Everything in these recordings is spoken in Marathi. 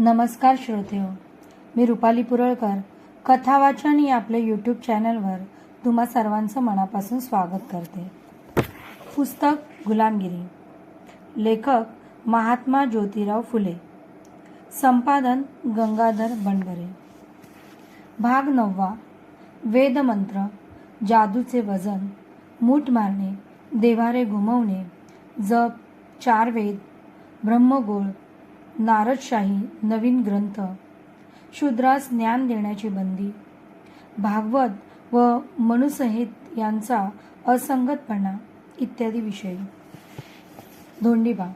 नमस्कार श्रोतेहो मी रुपाली पुरळकर. कथावाचन या आपल्या यूट्यूब चॅनलवर तुम्हा सर्वांचं मनापासून स्वागत करते. पुस्तक गुलामगिरी. लेखक महात्मा ज्योतिराव फुले. संपादन गंगाधर बनबरे भाग नववा. वेदमंत्र जादूचे वजन मूठ मारणे देवारे घुमवणे जप चार वेद ब्रह्मगोळ नारदशाही नवीन ग्रंथ शूद्रास ज्ञान देण्याची बंदी भागवत व मनुसहित यांचा असंगतपणा इत्यादी विषयी. धोंडीबा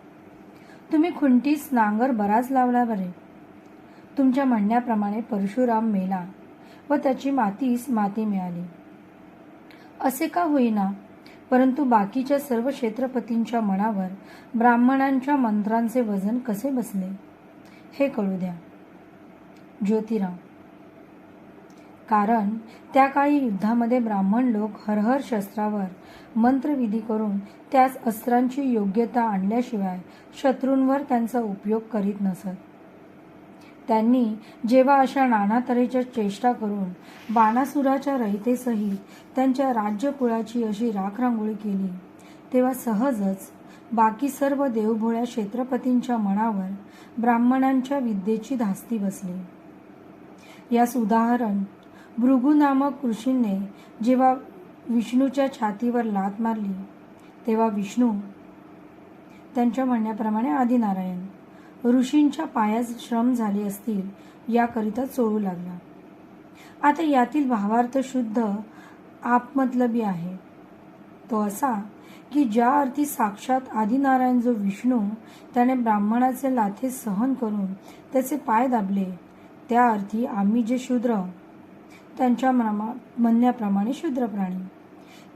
तुम्ही खुंटीस नांगर बराच लावला बरे. तुमच्या म्हणण्याप्रमाणे परशुराम मेला व त्याची मातीस माती मिळाली. असे का होईना? परंतु बाकीच्या सर्व क्षेत्रपतींच्या मनावर ब्राह्मणांच्या मंत्रांचे वजन कसे बसले? हे कळू द्या. ज्योतिराव. कारण त्या काळी युद्धामध्ये ब्राह्मण लोक हरहर शस्त्रावर मंत्रविधी करून त्यास अस्त्रांची योग्यता आणल्याशिवाय शत्रूंवर त्यांचा उपयोग करीत नसत. त्यांनी जेव्हा अशा नाना तऱ्हेच्या चेष्टा करून बाणासुराच्या रहितेसही त्यांच्या राज्यकुळाची अशी राखरांगोळी केली तेव्हा सहजच बाकी सर्व देवभोळ्या क्षेत्रपतींच्या मनावर ब्राह्मणांच्या विद्येची धास्ती बसली. यास उदाहरण भृगू नामक ऋषींनी जेव्हा विष्णूच्या छातीवर लात मारली तेव्हा विष्णू त्यांच्या म्हणण्याप्रमाणे आदिनारायण ऋषींच्या पायात श्रम झाले असतील याकरिता चोळू लागला. आता यातील भावार्थ शुद्ध आपमतलबी आहे. तो असा की ज्या अर्थी साक्षात आदिनारायण जो विष्णू त्याने ब्राह्मणाचे लाथे सहन करून त्याचे पाय दाबले त्या अर्थी आम्ही जे शूद्र त्यांच्या मना- म्हणण्याप्रमाणे शूद्र प्राणी.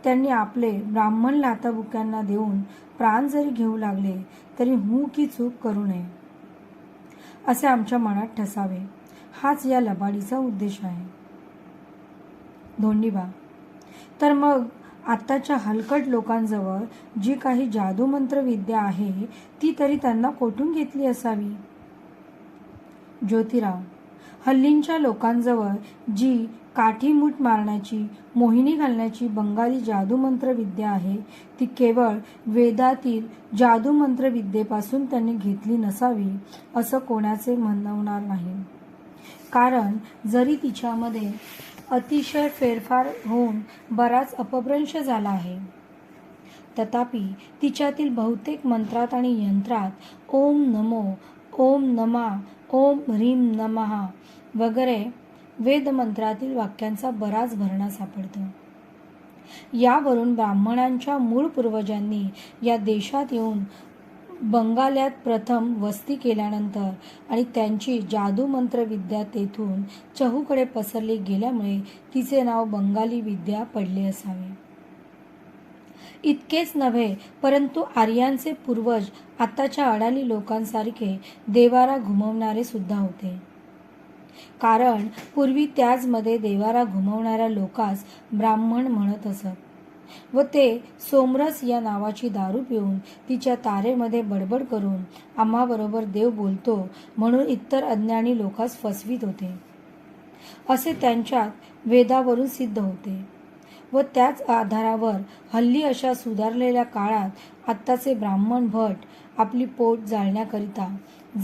त्यांनी आपले ब्राह्मण लाथाबुक्यांना देऊन प्राण जरी घेऊ लागले तरी हू की चूक करू नये. असे आमच्या मनात ठसावे. हाच या लबाडीचा उद्देश आहे. धोंडीबा तर मग आत्ताच्या हलकट लोकांजवळ जी काही जादूमंत्र विद्या आहे ती तरी त्यांना कोठून घेतली असावी? ज्योतिराव हल्लींच्या लोकांजवळ जी काठीमूठ मारण्याची मोहिनी घालण्याची बंगाली जादूमंत्र विद्या आहे ती केवळ वेदातील जादूमंत्र विद्येपासून त्यांनी घेतली नसावी असं कोणाचे म्हणवणार नाही. कारण जरी तिच्यामध्ये अतिशय फेरफार होऊन बराच अपभ्रंश झाला आहे तथापि तिच्यातील बहुतेक मंत्रात आणि यंत्रात ओम नमो ओम नमा ओम ह्रीम नमहा वगैरे वेदमंत्रातील वाक्यांचा बराच भरणा सापडतो. यावरून ब्राह्मणांच्या मूळ पूर्वजांनी या देशात येऊन बंगाल्यात प्रथम वस्ती केल्यानंतर आणि त्यांची जादूमंत्र विद्या तेथून चहूकडे पसरली गेल्यामुळे तिचे नाव बंगाली विद्या पडले असावे. इतकेच नव्हे परंतु आर्यांचे पूर्वज आताच्या अडाणी लोकांसारखे देवारा घुमवणारे सुद्धा होते. कारण पूर्वी त्याचमध्ये देवारा घुमवणाऱ्या लोकास ब्राह्मण म्हणत असत. व ते सोमरस या नावाची दारू पिऊन तिच्या तारेमध्ये बडबड करून आम्हाबरोबर देव बोलतो म्हणून इतर अज्ञानी लोकास फसवीत होते. असे त्यांच्यात वेदावरून सिद्ध होते. व त्याच आधारावर हल्ली अशा सुधारलेल्या काळात आत्ताचे ब्राह्मण भट आपली पोट जाळण्याकरिता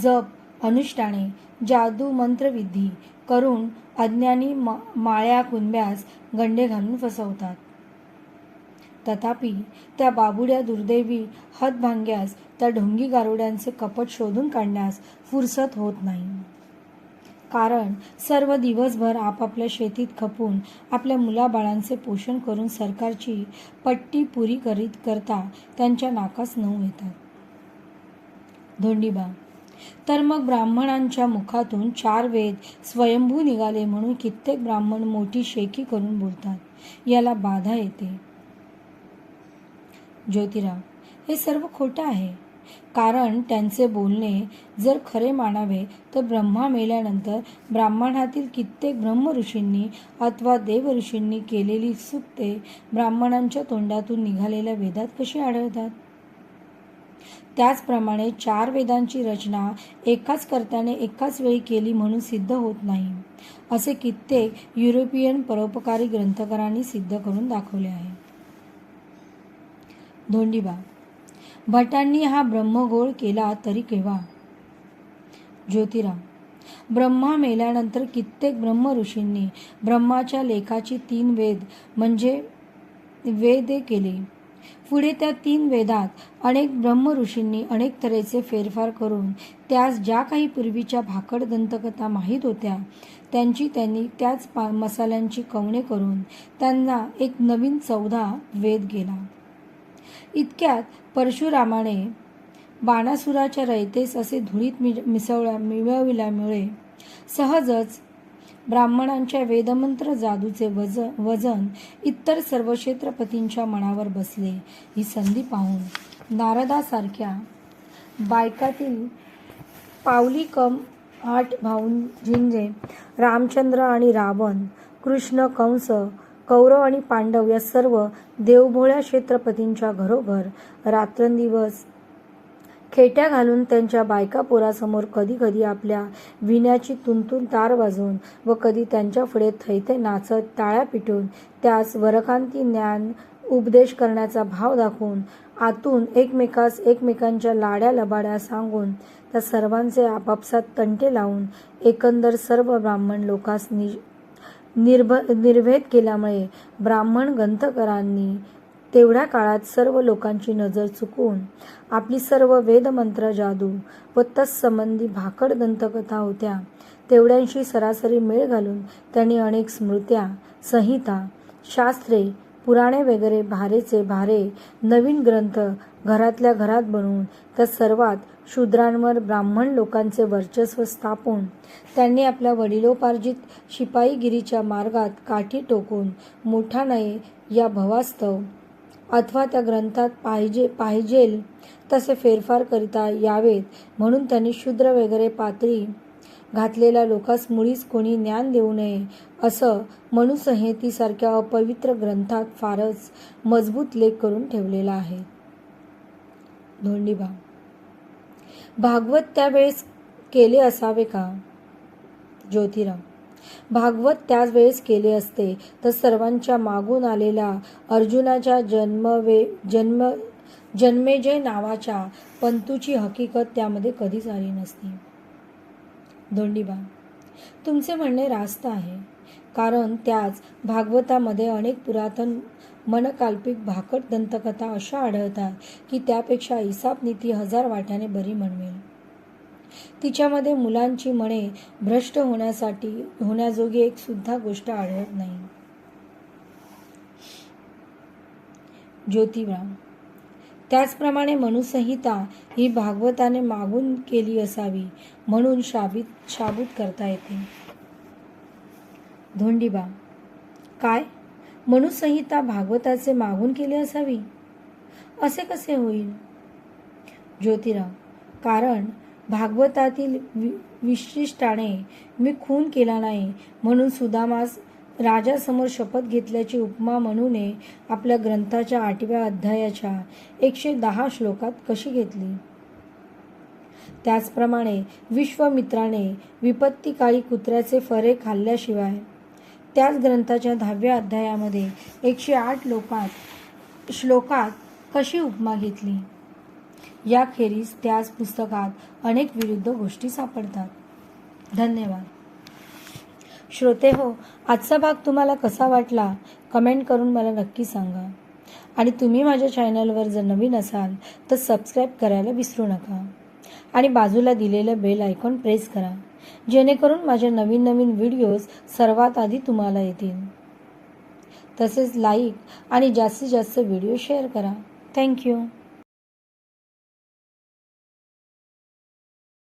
जप अनुष्ठाने जादू मंत्रविधी करून अज्ञानी मा माळ्या कुंब्यास गंडे घालून फसवतात. तथापि त्या बाबुड्या दुर्दैवी हतभांग्यास त्या ढोंगी गारुड्यांचे कपट शोधून काढण्यास फुरसत होत नाही. कारण सर्व दिवसभर आपापल्या शेतीत खपून आपल्या मुलाबाळांचे पोषण करून सरकारची पट्टी पुरी करीत करता त्यांच्या नाकास नऊ येतात. धोंडीबा. तर मग ब्राह्मणांच्या मुखातून चार वेद स्वयंभू निघाले म्हणून कित्येक ब्राह्मण मोठी शेकी करून बोलतात. याला बाधा येते. ज्योतिराव हे सर्व खोटं आहे. कारण त्यांचे बोलणे जर खरे मानावे तर ब्रह्मा मेल्यानंतर ब्राह्मणातील कित्येक ब्रह्मऋषींनी अथवा देव ऋषींनी केलेली सुक्ते ब्राह्मणांच्या तोंडातून निघालेल्या वेदात कशी आढळतात? त्याचप्रमाणे चार वेदांची रचना एकाच कर्त्याने एकाच वेळी केली म्हणून सिद्ध होत नाही असे कित्येक युरोपियन परोपकारी ग्रंथकारांनी सिद्ध करून दाखवले आहे. धोंडीबा भटांनी हा ब्रह्मगोळ केला तरी केव्हा? ज्योतिराम ब्रह्मा मेल्यानंतर कित्येक ब्रह्म ऋषींनी ब्रह्माच्या लेखाची तीन वेद म्हणजे वेदे केले. पुढे त्या तीन वेदात अनेक ब्रह्म ऋषींनी अनेक तऱ्हेचे फेरफार करून त्यास ज्या काही पूर्वीच्या भाकड दंतकथा माहीत होत्या त्यांची त्यांनी त्याच पा मसाल्यांची कवणे करून त्यांना एक नवीन चौदा वेद गेला. इतक्यात परशुरामाने बाणासुराच्या रयतेस असे धुळीत मि मिळविल्यामुळे सहजच ब्राह्मणांच्या वेदमंत्र जादूचे वज वजन इतर सर्व क्षेत्रपतींच्या मनावर बसले. ही संधी पाहून नारदासारख्या बायकातील पावली कम आठ भाऊंजींचे रामचंद्र आणि रावण कृष्ण कंस कौरव आणि पांडव या सर्व देवभोळ्या क्षेत्रपतींच्या घरोघर रात्रंदिवस खेट्या घालून त्यांच्या बायका पोरासमोर कधी कधी आपल्या विण्याची तुंतून तार वाजवून व कधी त्यांच्या पुढे थैथे नाचत टाळ्या पिटून त्यास वरकांती ज्ञान उपदेश करण्याचा भाव दाखवून आतून एकमेकास एकमेकांच्या लाड्या लबाड्या सांगून त्या सर्वांचे आपापसात तंटे लावून एकंदर सर्व ब्राह्मण लोकांस नि निर्भ निर्भेद केल्यामुळे ब्राह्मण ग्रंथकरांनी तेवढ्या काळात सर्व लोकांची नजर चुकवून आपली सर्व वेदमंत्र जादू व तत्संबंधी भाकड दंतकथा होत्या. तेवढ्यांशी सरासरी मेळ घालून त्यांनी अनेक स्मृत्या संहिता शास्त्रे पुराणे वगैरे भारेचे भारे नवीन ग्रंथ घरातल्या घरात बनवून त्या सर्वात शूद्रांवर ब्राह्मण लोकांचे वर्चस्व स्थापून त्यांनी आपल्या वडिलोपार्जित शिपाईगिरीच्या मार्गात काठी टोकून मोठा नये या भवास्तव अथवा त्या ग्रंथात पाहिजे पाहिजेल तसे फेरफार करिता यावेत म्हणून त्यांनी शूद्र वगैरे पातळी घातलेल्या लोकास मुळीच कोणी ज्ञान देऊ नये असं मनुसंहितीसारख्या अपवित्र ग्रंथात फारच मजबूत लेख करून ठेवलेला आहे. धोंडीबा भागवत त्यावेळेस केले असावे का? ज्योतिराम भागवत त्याच वेळेस केले असते तर सर्वांच्या मागून आलेला अर्जुनाच्या जन्मवे जन्म जन्मेजय नावाच्या पंतूची हकीकत त्यामध्ये कधीच आली नसती. धोंडीबा तुमचे म्हणणे रास्त आहे. कारण त्याच भागवतामध्ये अनेक पुरातन मनकाल्पिक भाकट दंतकथा अशा आढळतात की त्यापेक्षा इसाप नीती हजार वाट्याने बरी म्हणवेल तिच्यामध्ये मुलांची मने भ्रष्ट होण्यासाठी होण्याजोगी एक सुद्धा गोष्ट आढळत नाही. ज्योतिबा त्याचप्रमाणे मनुसंहिता ही भागवताने मागून केली असावी म्हणून शाबित शाबूत करता येते. धोंडीबा काय? मनुसंहिता भागवताचे मागून केली असावी? असे कसे होईल? ज्योतिराव कारण भागवतातील वि विशिष्टाने मी खून केला नाही म्हणून सुदामास राजासमोर शपथ घेतल्याची उपमा म्हणून आपल्या ग्रंथाच्या आठव्या अध्यायाच्या एकशे दहा श्लोकात कशी घेतली? त्याचप्रमाणे विश्वमित्राने विपत्तीकाळी कुत्र्याचे फरे खाल्ल्याशिवाय त्याच ग्रंथाच्या दहाव्या अध्यायामध्ये एकशे आठ लोकात श्लोकात कशी उपमा घेतली? याखेरीज त्याच पुस्तकात अनेक विरुद्ध गोष्टी सापडतात. धन्यवाद. श्रोते हो आजचा भाग तुम्हाला कसा वाटला? कमेंट करून मला नक्की सांगा. आणि तुम्ही माझ्या चॅनलवर जर नवीन असाल तर सबस्क्राईब करायला विसरू नका. आणि बाजूला दिलेलं बेल आयकॉन प्रेस करा. जेणेकरून माझ्या नवीन नवीन व्हिडिओज सर्वात आधी तुम्हाला येतील. तसेच लाईक आणि जास्तीत जास्त व्हिडिओ शेअर करा. थँक्यू